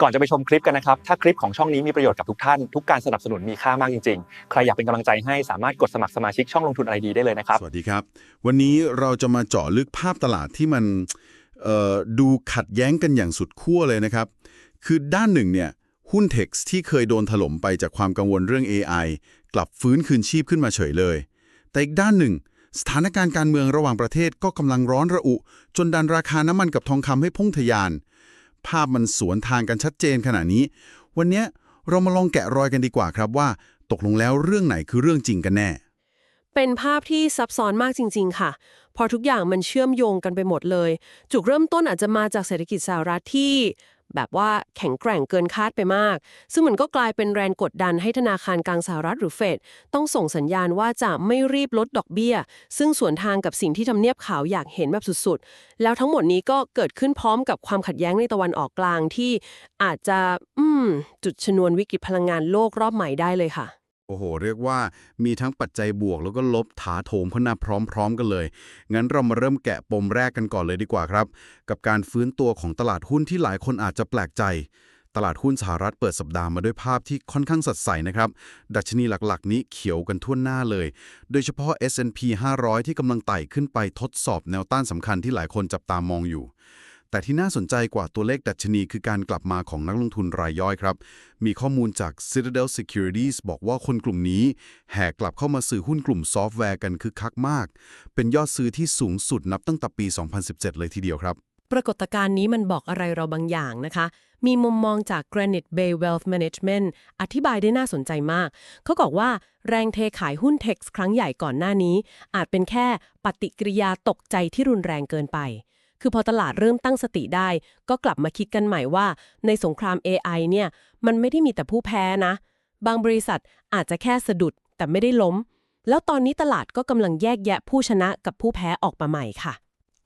ก่อนจะไปชมคลิปกันนะครับ ถ้าคลิปของช่องนี้มีประโยชน์กับทุกท่าน ทุกการสนับสนุนมีค่ามากจริงๆ ใครอยากเป็นกำลังใจให้สามารถกดสมัครสมาชิกช่องลงทุนอะไรดีได้เลยนะครับ สวัสดีครับ วันนี้เราจะมาเจาะลึกภาพตลาดที่มันเอ่อดูขัดแย้งกันอย่างสุดขั้วเลยนะครับ คือด้านหนึ่งเนี่ยหุ้นเท็กซ์ที่เคยโดนถล่มไปจากความกังวลเรื่อง AI กลับฟื้นคืนชีพขึ้นมาเฉยเลย แต่อีกด้านหนึ่ง สถานการณ์การเมืองระหว่างประเทศก็กำลังร้อนระอุ จนดันราคาน้ำมันกับทองคำให้พุ่งทะยาน ภาพมันสวนทางกันชัดเจนขนาดนี้ วันนี้เรามาลองแกะรอยกันดีกว่าครับว่า ตกลงแล้วเรื่องไหนคือเรื่องจริงกันแน่ เป็นภาพที่ซับซ้อนมากจริง ๆ ค่ะ พอทุกอย่างมันเชื่อมโยงกันไปหมดเลย จุดเริ่มต้นอาจจะมาจากเศรษฐกิจสหรัฐที่ แบบว่าแข็งแกร่งเกินคาดไปมาก ซึ่งมันก็กลายเป็นแรงกดดันให้ธนาคารกลางสหรัฐหรือเฟดต้องส่งสัญญาณว่าจะไม่รีบลดดอกเบี้ย ซึ่งสวนทางกับสิ่งที่ทำเนียบขาวอยากเห็นแบบสุดๆ แล้วทั้งหมดนี้ก็เกิดขึ้นพร้อมกับความขัดแย้งในตะวันออกกลางที่อาจจะอืมจุดชนวนวิกฤตพลังงานโลกรอบใหม่ได้เลยค่ะ โอ้โห เรียกว่ามีทั้งปัจจัยบวกแล้วก็ลบถาโถมเข้าหน้าพร้อมๆกันเลย งั้นเรามาเริ่มแกะปมแรกกันก่อนเลยดีกว่าครับ กับการฟื้นตัวของตลาดหุ้นที่หลายคนอาจจะแปลกใจ ตลาดหุ้นสหรัฐเปิดสัปดาห์มาด้วยภาพที่ค่อนข้างสดใสนะครับ ดัชนีหลักๆ นี้เขียวกันทั่วหน้าเลย โดยเฉพาะ S&P 500 ที่กำลังไต่ขึ้นไปทดสอบแนวต้านสำคัญที่หลายคนจับตามองอยู่ แต่ที่น่าสนใจกว่าตัวเลขดัชนีคือการกลับมาของนักลงทุนรายย่อยครับ มีข้อมูลจาก Citadel Securities บอกว่าคนกลุ่มนี้ แห่กลับเข้ามาซื้อหุ้นกลุ่มซอฟต์แวร์กันคึกคักมาก เป็นยอดซื้อที่สูงสุดนับตั้งแต่ปี 2017 เลยทีเดียวครับ ปรากฏการณ์นี้มันบอกอะไรเราบางอย่างนะคะ มีมุมมองจาก Granite Bay Wealth Management อธิบายได้น่าสนใจมาก เขาบอกว่าแรงเทขายหุ้น Tex ครั้งใหญ่ก่อนหน้านี้ อาจเป็นแค่ปฏิกิริยาตกใจที่รุนแรงเกินไป คือพอตลาดเริ่มตั้งสติได้ ก็กลับมาคิดกันใหม่ว่า ในสงคราม AI เนี่ย มันไม่ได้มีแต่ผู้แพ้นะ บางบริษัทอาจจะแค่สะดุดแต่ไม่ได้ล้ม แล้วตอนนี้ตลาดก็กำลังแยกแยะผู้ชนะกับผู้แพ้ออกมาใหม่ค่ะ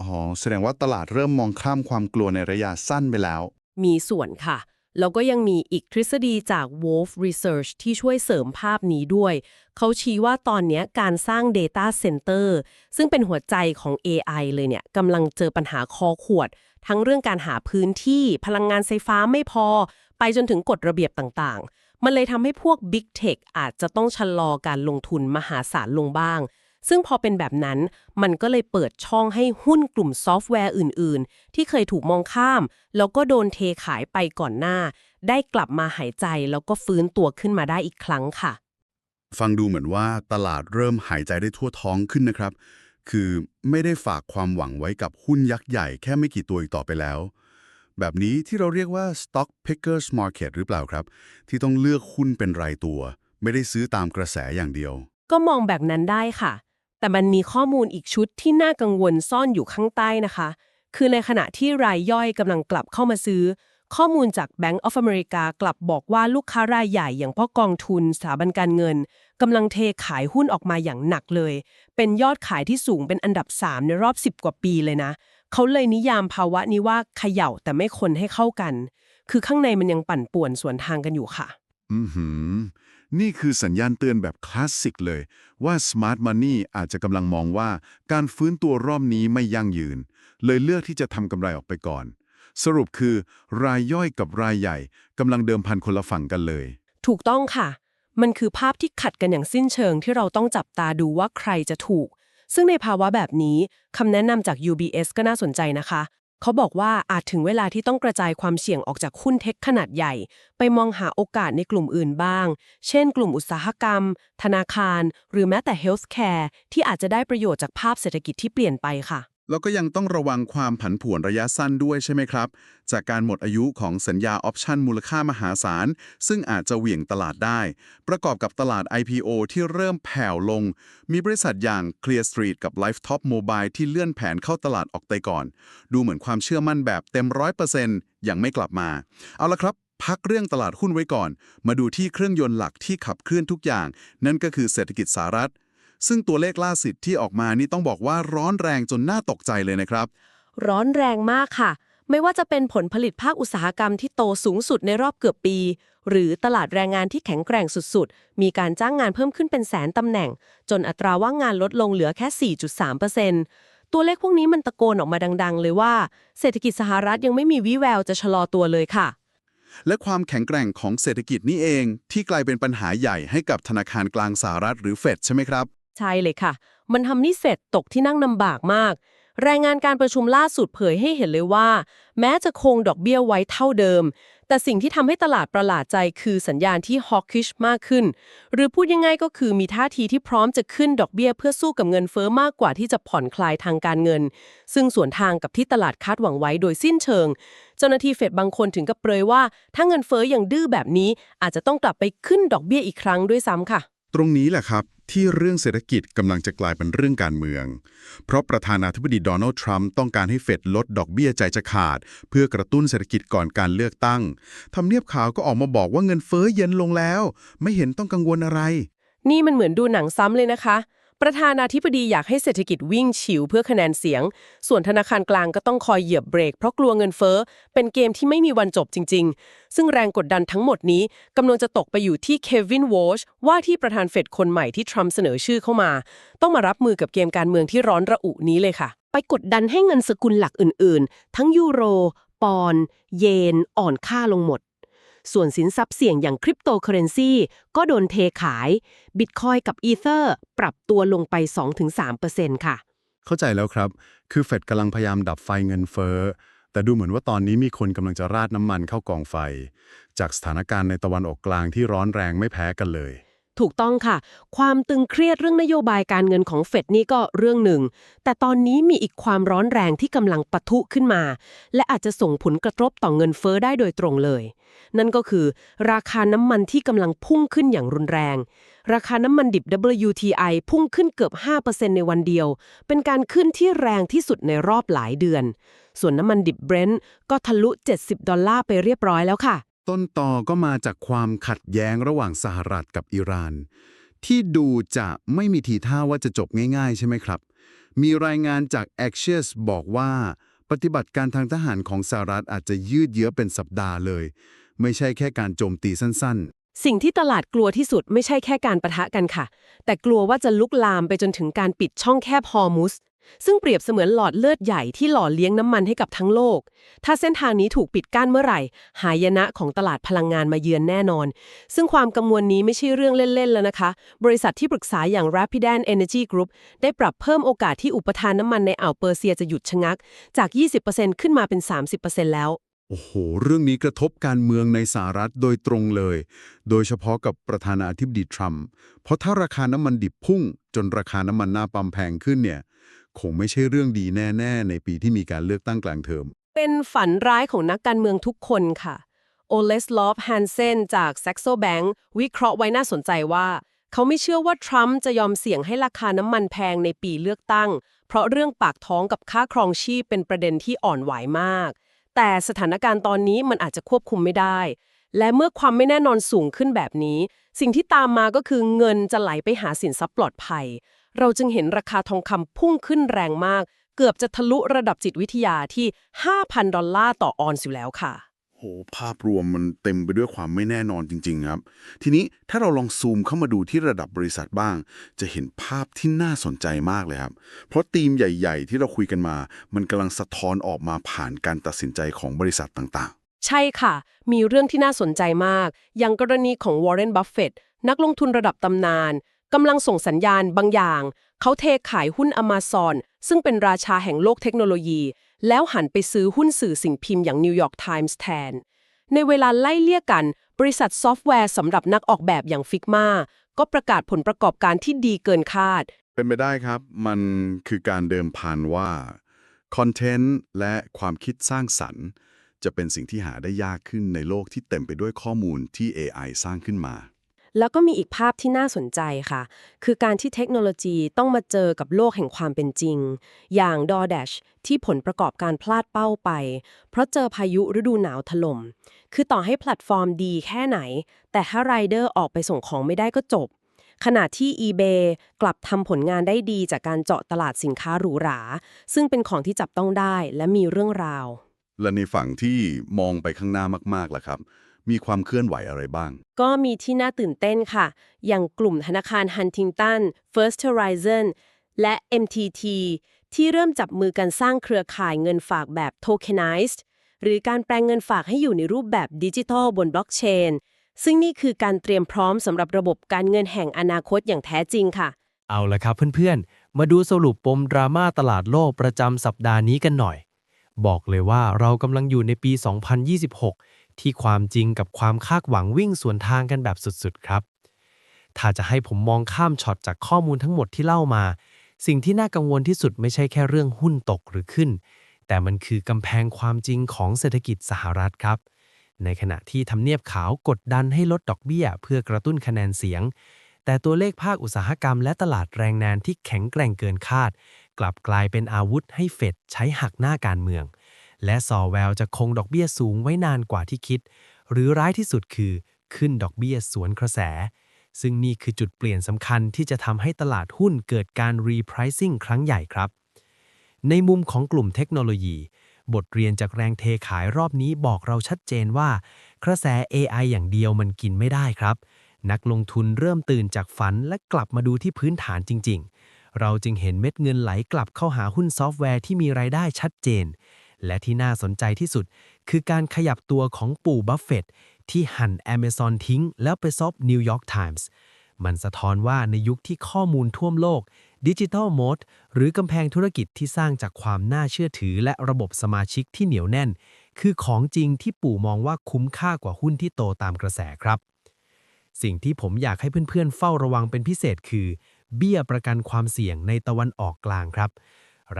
อ๋อ แสดงว่าตลาดเริ่มมองข้ามความกลัวในระยะสั้นไปแล้ว มีส่วนค่ะ แล้วก็ยังมีอีกทฤษฎีจาก Wolf Research ที่ช่วยเสริมภาพนี้ด้วย เขาชี้ว่าตอนนี้การสร้าง Data Center ซึ่งเป็นหัวใจของ AI เลยเนี่ยกำลังเจอปัญหาคอขวด ทั้งเรื่องการหาพื้นที่พลังงานไฟฟ้าไม่พอ ไปจนถึงกฎระเบียบต่างๆ มันเลยทำให้พวก Big Tech อาจจะต้องชะลอการลงทุนมหาศาลลงบ้าง ซึ่งพอเป็นแบบนั้นมันก็เลยเปิดช่องให้หุ้นกลุ่มซอฟต์แวร์อื่น ๆ ที่เคยถูกมองข้าม แล้วก็โดนเทขายไปก่อนหน้า ได้กลับมาหายใจแล้วก็ฟื้นตัวขึ้นมาได้อีกครั้งค่ะ ฟังดูเหมือนว่าตลาดเริ่มหายใจได้ทั่วท้องขึ้นนะครับ คือไม่ได้ฝากความหวังไว้กับหุ้นยักษ์ใหญ่แค่ไม่กี่ตัวอีกต่อไปแล้วแบบนี้ที่เราเรียกว่า stock pickers market หรือเปล่าครับ ที่ต้องเลือกหุ้นเป็นรายตัว ไม่ได้ซื้อตามกระแสอย่างเดียว ก็มองแบบนั้นได้ค่ะ แต่มันมีข้อมูลอีกชุดที่น่ากังวลซ่อนอยู่ข้างใต้นะคะ คือในขณะที่รายย่อยกำลังกลับเข้ามาซื้อ ข้อมูลจาก Bank of America กลับบอกว่าลูกค้ารายใหญ่อย่างพ่อกองทุนสถาบันการเงินกำลังเทขายหุ้นออกมาอย่างหนักเลย เป็นยอดขายที่สูงเป็นอันดับ 3 ในรอบ 10 กว่าปีเลยนะ เขาเลยนิยามภาวะนี้ว่าเขย่าแต่ไม่คนให้เข้ากัน คือข้างในมันยังปั่นป่วนสวนทางกันอยู่ค่ะ อือหือ นี่คือสัญญาณเตือนแบบคลาสสิกเลย ว่า Smart Money อาจจะกำลังมองว่าการฟื้นตัวรอบนี้ไม่ยั่งยืน เลยเลือกที่จะทำกำไรออกไปก่อน สรุปคือ รายย่อยกับรายใหญ่กำลังเดิมพันคนละฝั่งกันเลย ถูกต้องค่ะ มันคือภาพที่ขัดกันอย่างสิ้นเชิงที่เราต้องจับตาดูว่าใครจะถูก ซึ่งในภาวะแบบนี้คำแนะนำจาก UBS ก็น่าสนใจนะคะ เขาบอกว่าอาจถึงเวลาที่ต้องกระจายความเสี่ยงออกจากหุ้นเทคขนาดใหญ่ ไปมองหาโอกาสในกลุ่มอื่นบ้าง เช่นกลุ่มอุตสาหกรรม ธนาคาร หรือแม้แต่เฮลส์แคร์ที่อาจจะได้ประโยชน์จากภาพเศรษฐกิจที่เปลี่ยนไปค่ะ แล้วก็ยังต้องระวังความผันผวนระยะสั้นด้วยใช่ไหมครับ จากการหมดอายุของสัญญาออปชันมูลค่ามหาศาล ซึ่งอาจจะเหวี่ยงตลาดได้ ประกอบกับตลาด IPO ที่เริ่มแผ่วลง มีบริษัทอย่าง Clear Street กับ Lifetop Mobile ที่เลื่อนแผนเข้าตลาดออกไปก่อน ดูเหมือนความเชื่อมั่นแบบเต็มร้อยเปอร์เซ็นต์ยังไม่กลับมา เอาละครับพักเรื่องตลาดหุ้นไว้ก่อน มาดูที่เครื่องยนต์หลักที่ขับเคลื่อนทุกอย่าง นั่นก็คือเศรษฐกิจสหรัฐ ซึ่งตัวเลขล่าสุดที่ออกมานี่ต้องบอกว่าร้อนแรงจนน่าตกใจเลยนะครับ ร้อนแรงมากค่ะ ไม่ว่าจะเป็นผลผลิตภาคอุตสาหกรรมที่โตสูงสุดในรอบเกือบปี หรือตลาดแรงงานที่แข็งแกร่งสุดๆ มีการจ้างงานเพิ่มขึ้นเป็นแสนตำแหน่ง จนอัตราว่างงานลดลงเหลือแค่ 4.3%ตัวเลขพวกนี้มันตะโกนออกมาดัง ๆ เลยว่า เศรษฐกิจสหรัฐยังไม่มีวิแววจะชะลอตัวเลยค่ะ และความแข็งแกร่งของเศรษฐกิจนี่เอง ที่กลายเป็นปัญหาใหญ่ให้กับธนาคารกลางสหรัฐหรือเฟดใช่ไหมครับ ใช่เลยค่ะ มันทำนิเฟดตกที่นั่งลำบากมาก รายงานการประชุมล่าสุดเผยให้เห็นเลยว่า แม้จะคงดอกเบี้ยไว้เท่าเดิม แต่สิ่งที่ทำให้ตลาดประหลาดใจคือสัญญาณที่ hawkish มากขึ้น หรือพูดยังไงก็คือมีท่าทีที่พร้อมจะขึ้นดอกเบี้ยเพื่อสู้กับเงินเฟอ้อมากกว่าที่จะผ่อนคลายทางการเงิน ซึ่งสวนทางกับที่ตลาดคาดหวังไว้โดยสิ้นเชิง เจ้าหน้าที่เฟดบางคนถึงกับเปรยว่าถ้าเงินเฟอ้อยังดื้อแบบนี้ อาจจะต้องกลับไปขึ้นดอกเบี้ยอีกครั้งด้วยซ้ำค่ะ ตรงนี้แหละครับที่เรื่องเศรษฐกิจกำลังจะกลายเป็นเรื่องการเมือง เพราะประธานาธิบดีโดนัลด์ทรัมป์ต้องการให้เฟดลดดอกเบี้ยใจจะขาด เพื่อกระตุ้นเศรษฐกิจก่อนการเลือกตั้งทำเนียบขาวก็ออกมาบอกว่าเงินเฟ้อเย็นลงแล้ว ไม่เห็นต้องกังวลอะไร นี่มันเหมือนดูหนังซ้ำเลยนะคะ ประธานาธิบดีอยากให้เศรษฐกิจวิ่งฉิวเพื่อคะแนนเสียง ส่วนธนาคารกลางก็ต้องคอยเหยียบเบรกเพราะกลัวเงินเฟ้อ เป็นเกมที่ไม่มีวันจบจริง ๆ ซึ่งแรงกดดันทั้งหมดนี้กำลังจะตกไปอยู่ที่เควินวอชว่าที่ประธานเฟดคนใหม่ที่ทรัมป์เสนอชื่อเข้ามา ต้องมารับมือกับเกมการเมืองที่ร้อนระอุนี้เลยค่ะ ไปกดดันให้เงินสกุลหลักอื่น ๆ ทั้งยูโร ปอน เยน อ่อนค่าลงหมด ส่วนสินทรัพย์เสี่ยงอย่างคริปโตเคอเรนซีก็โดนเทขายบิตคอยกับอีเธอร์ปรับตัวลงไป 2-3%ค่ะ เข้าใจแล้วครับ คือเฟดกำลังพยายามดับไฟเงินเฟ้อ แต่ดูเหมือนว่าตอนนี้มีคนกำลังจะราดน้ำมันเข้ากองไฟ จากสถานการณ์ในตะวันออกกลางที่ร้อนแรงไม่แพ้กันเลย ถูกต้องค่ะ ความตึงเครียดเรื่องนโยบายการเงินของเฟดนี่ก็เรื่องหนึ่ง แต่ตอนนี้มีอีกความร้อนแรงที่กำลังปะทุขึ้นมา และอาจจะส่งผลกระทบต่อเงินเฟ้อได้โดยตรงเลย นั่นก็คือ ราคาน้ำมันที่กำลังพุ่งขึ้นอย่างรุนแรง ราคาน้ำมันดิบ WTI พุ่งขึ้นเกือบ 5%ในวันเดียว เป็นการขึ้นที่แรงที่สุดในรอบหลายเดือน ส่วนน้ำมันดิบเบรนท์ก็ทะลุ 70 ดอลลาร์ไปเรียบร้อยแล้วค่ะ ต้นต่อก็มาจากความขัดแย้งระหว่างสหรัฐกับอิหร่าน ที่ดูจะไม่มีทีท่าว่าจะจบง่ายๆ ใช่ไหมครับ มีรายงานจาก Axios บอกว่าปฏิบัติการทางทหารของสหรัฐอาจจะยืดเยื้อเป็นสัปดาห์เลย ไม่ใช่แค่การโจมตีสั้นๆ สิ่งที่ตลาดกลัวที่สุดไม่ใช่แค่การประทะกันค่ะ แต่กลัวว่าจะลุกลามไปจนถึงการปิดช่องแคบฮอร์มุส ซึ่งเปรียบเสมือนหลอดเลือดใหญ่ที่หล่อเลี้ยงน้ำมันให้กับทั้งโลก ถ้าเส้นทางนี้ถูกปิดกั้นเมื่อไหร่ หายนะของตลาดพลังงานมาเยือนแน่นอน ซึ่งความกังวลนี้ไม่ใช่เรื่องเล่น ๆ แล้วนะคะ บริษัทที่ปรึกษาอย่าง Rapidan Energy Group ได้ปรับเพิ่มโอกาสที่อุปทานน้ำมันในอ่าวเปอร์เซียจะหยุดชะงัก จาก 20%ขึ้นมาเป็น 30%แล้ว โอ้โห เรื่องนี้กระทบการเมืองในสหรัฐโดยตรงเลย โดยเฉพาะกับประธานาธิบดีทรัมป์ เพราะถ้าราคาน้ำมันดิบพุ่ง จนราคาน้ำมันหน้าปั๊มแพงขึ้นเนี่ย คงไม่ใช่เรื่องดีแน่ๆ ในปีที่มีการเลือกตั้งกลางเทอม เป็นฝันร้ายของนักการเมืองทุกคนค่ะ โอเลสลอฟแฮนเซนจาก Saxo Bank วิเคราะห์ไว้น่าสนใจว่า เขาไม่เชื่อว่าทรัมป์จะยอมเสี่ยงให้ราคาน้ำมันแพงในปีเลือกตั้ง เพราะเรื่องปากท้องกับค่าครองชีพเป็นประเด็นที่อ่อนไหวมาก แต่สถานการณ์ตอนนี้มันอาจจะควบคุมไม่ได้ และเมื่อความไม่แน่นอนสูงขึ้นแบบนี้ สิ่งที่ตามมาก็คือเงินจะไหลไปหาสินทรัพย์ปลอดภัย เราจึงเห็นราคาทองคำพุ่งขึ้นแรงมาก เกือบจะทะลุระดับจิตวิทยาที่ 5,000 ดอลลาร์ต่อออนซ์อยู่แล้วค่ะ โห ภาพรวมมันเต็มไปด้วยความไม่แน่นอนจริง ๆ ครับ ทีนี้ถ้าเราลองซูมเข้ามาดูที่ระดับบริษัทบ้าง จะเห็นภาพที่น่าสนใจมากเลยครับ เพราะธีมใหญ่ ๆ ที่เราคุยกันมา มันกำลังสะท้อนออกมาผ่านการตัดสินใจของบริษัทต่างใช่ค่ะ มีเรื่องที่น่าสนใจมาก อย่างกรณีของวอร์เรน บัฟเฟตนักลงทุนระดับตำนาน กำลังส่งสัญญาณบางอย่าง เขาเทขายหุ้น Amazon ซึ่งเป็นราชาแห่งโลกเทคโนโลยี แล้วหันไปซื้อหุ้นสื่อสิ่งพิมพ์อย่าง New York Times แทน ในเวลาไล่เลี่ยกัน บริษัทซอฟต์แวร์สำหรับนักออกแบบอย่าง Figma ก็ประกาศผลประกอบการที่ดีเกินคาด เป็นไปได้ครับ มันคือการเดิมพันว่าคอนเทนต์และความคิดสร้างสรรค์ จะเป็นสิ่งที่หาได้ยากขึ้นในโลกที่เต็มไปด้วยข้อมูลที่ AI สร้างขึ้นมา แล้วก็มีอีกภาพที่น่าสนใจค่ะ คือการที่เทคโนโลยีต้องมาเจอกับโลกแห่งความเป็นจริง อย่าง DoorDash ที่ผลประกอบการพลาดเป้าไป เพราะเจอพายุฤดูหนาวถล่ม คือต่อให้แพลตฟอร์มดีแค่ไหน แต่ถ้าไรเดอร์ออกไปส่งของไม่ได้ก็จบ ขณะที่ eBay กลับทำผลงานได้ดีจากการเจาะตลาดสินค้าหรูหรา ซึ่งเป็นของที่จับต้องได้และมีเรื่องราว และในฝั่งที่มองไปข้างหน้ามากๆล่ะครับ มีความเคลื่อนไหวอะไรบ้าง ก็มีที่น่าตื่นเต้นค่ะ อย่างกลุ่มธนาคาร Huntington First Horizon และ MTT ที่เริ่มจับมือกันสร้างเครือข่ายเงินฝากแบบ tokenized หรือการแปลงเงินฝากให้อยู่ในรูปแบบดิจิทัลบนบล็อกเชน ซึ่งนี่คือการเตรียมพร้อมสำหรับระบบการเงินแห่งอนาคตอย่างแท้จริงค่ะ เอาละครับเพื่อนๆ มาดูสรุปปมดราม่าตลาดโลกประจำสัปดาห์นี้กันหน่อย บอกเลยว่าเรากำลังอยู่ในปี 2026 ที่ความจริงกับความคาดหวังวิ่งสวนทางกันแบบสุดๆครับ ถ้าจะให้ผมมองข้ามช็อตจากข้อมูลทั้งหมดที่เล่ามา สิ่งที่น่ากังวลที่สุดไม่ใช่แค่เรื่องหุ้นตกหรือขึ้น แต่มันคือกำแพงความจริงของเศรษฐกิจสหรัฐครับ ในขณะที่ทำเนียบขาวกดดันให้ลดดอกเบี้ย เพื่อกระตุ้นคะแนนเสียง แต่ตัวเลขภาคอุตสาหกรรมและตลาดแรงงานที่แข็งแกร่งเกินคาด กลับกลายเป็นอาวุธให้เฟดใช้หักหน้าการเมือง และสอแววจะคงดอกเบี้ยสูงไว้นานกว่าที่คิด หรือร้ายที่สุดคือขึ้นดอกเบี้ยสวนกระแส ซึ่งนี่คือจุดเปลี่ยนสำคัญที่จะทำให้ตลาดหุ้นเกิดการ repricing ครั้งใหญ่ครับ ในมุมของกลุ่มเทคโนโลยี บทเรียนจากแรงเทขายรอบนี้บอกเราชัดเจนว่า กระแส AI อย่างเดียวมันกินไม่ได้ครับ นักลงทุนเริ่มตื่นจากฝันและกลับมาดูที่พื้นฐานจริง ๆ เราจึงเห็นเม็ดเงินไหลกลับเข้าหาหุ้นซอฟต์แวร์ที่มีรายได้ชัดเจน และที่น่าสนใจที่สุด คือการขยับตัวของปู่บัฟเฟตที่หั่น Amazon ทิ้ง แล้วไปซบนิวยอร์กไทมส์มันสะท้อนว่าในยุคที่ข้อมูลท่วมโลกดิจิทัลโมดหรือกำแพงธุรกิจที่สร้างจากความน่าเชื่อถือ และระบบสมาชิกที่เหนียวแน่น คือของจริงที่ปู่มองว่าคุ้มค่ากว่าหุ้นที่โตตามกระแสครับ สิ่งที่ผมอยากให้เพื่อนๆเฝ้าระวังเป็นพิเศษคือ เบี้ยประกันความเสี่ยงในตะวันออกกลางครับ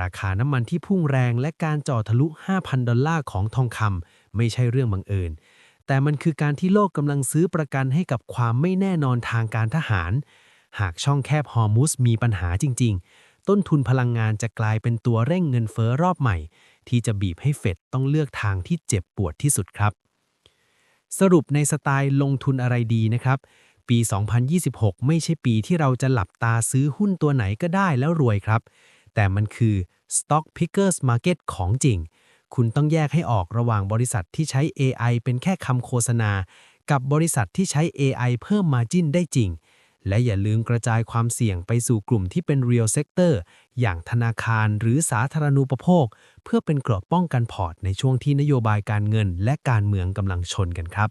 ราคาน้ำมันที่พุ่งแรงและการจ่อทะลุ 5,000 ดอลลาร์ของทองคำไม่ใช่เรื่องบังเอิญ แต่มันคือการที่โลกกำลังซื้อประกันให้กับความไม่แน่นอนทางการทหาร หากช่องแคบฮอร์มุสมีปัญหาจริง ๆ ต้นทุนพลังงานจะกลายเป็นตัวเร่งเงินเฟ้อรอบใหม่ ที่จะบีบให้เฟดต้องเลือกทางที่เจ็บปวดที่สุดครับ สรุปในสไตล์ลงทุนอะไรดีนะครับ ปี 2026 ไม่ใช่ปีที่เราจะหลับตาซื้อหุ้นตัวไหนก็ได้แล้วรวยครับ แต่มันคือ Stock Pickers Market ของจริง คุณต้องแยกให้ออกระหว่างบริษัทที่ใช้ AI เป็นแค่คำโฆษณา กับบริษัทที่ใช้ AI เพิ่ม Margin ได้จริง และอย่าลืมกระจายความเสี่ยงไปสู่กลุ่มที่เป็น Real Sector อย่างธนาคารหรือสาธารณูปโภค เพื่อเป็นเกราะป้องกันพอร์ตในช่วงที่นโยบายการเงิน และการเมืองกำลังชนกันครับ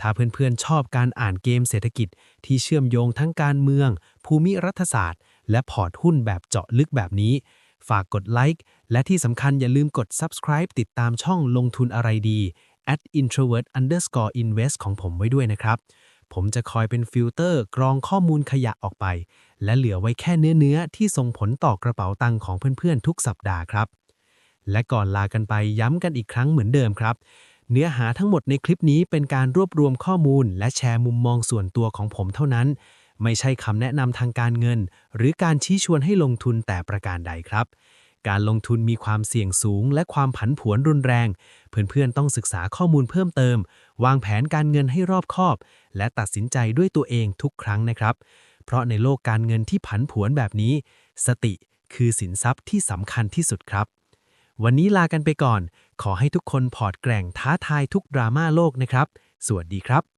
ถ้าเพื่อนๆ ชอบการอ่านเกมเศรษฐกิจที่เชื่อมโยงทั้งการเมือง ภูมิรัฐศาสตร์ และพอร์ตหุ้นแบบเจาะลึกแบบนี้ ฝากกดไลค์และที่สำคัญอย่าลืมกด subscribe ติดตามช่องลงทุนอะไรดี at introvert underscore invest ของผมไว้ด้วยนะครับ ผมจะคอยเป็นฟิลเตอร์กรองข้อมูลขยะออกไป และเหลือไว้แค่เนื้อๆ ที่ส่งผลต่อกระเป๋าตังค์ของเพื่อนๆ ทุกสัปดาห์ครับ และก่อนลากันไปย้ำกันอีกครั้งเหมือนเดิมครับ เนื้อหาทั้งหมดในคลิปนี้เป็นการรวบรวมข้อมูล และแชร์มุมมองส่วนตัวของผมเท่านั้น ไม่ใช่คำแนะนำทางการเงิน หรือการชี้ชวนให้ลงทุนแต่ประการใดครับ การลงทุนมีความเสี่ยงสูง และความผันผวนรุนแรง เพื่อนๆต้องศึกษาข้อมูลเพิ่มเติม วางแผนการเงินให้รอบคอบ และตัดสินใจด้วยตัวเองทุกครั้งนะครับ เพราะในโลกการเงินที่ผันผวนแบบนี้ สติคือสินทรัพย์ที่สำคัญที่สุดครับ วันนี้ลากันไปก่อน ขอให้ทุกคนพอร์ตแกร่งท้าทายทุกดราม่าโลกนะครับ สวัสดีครับ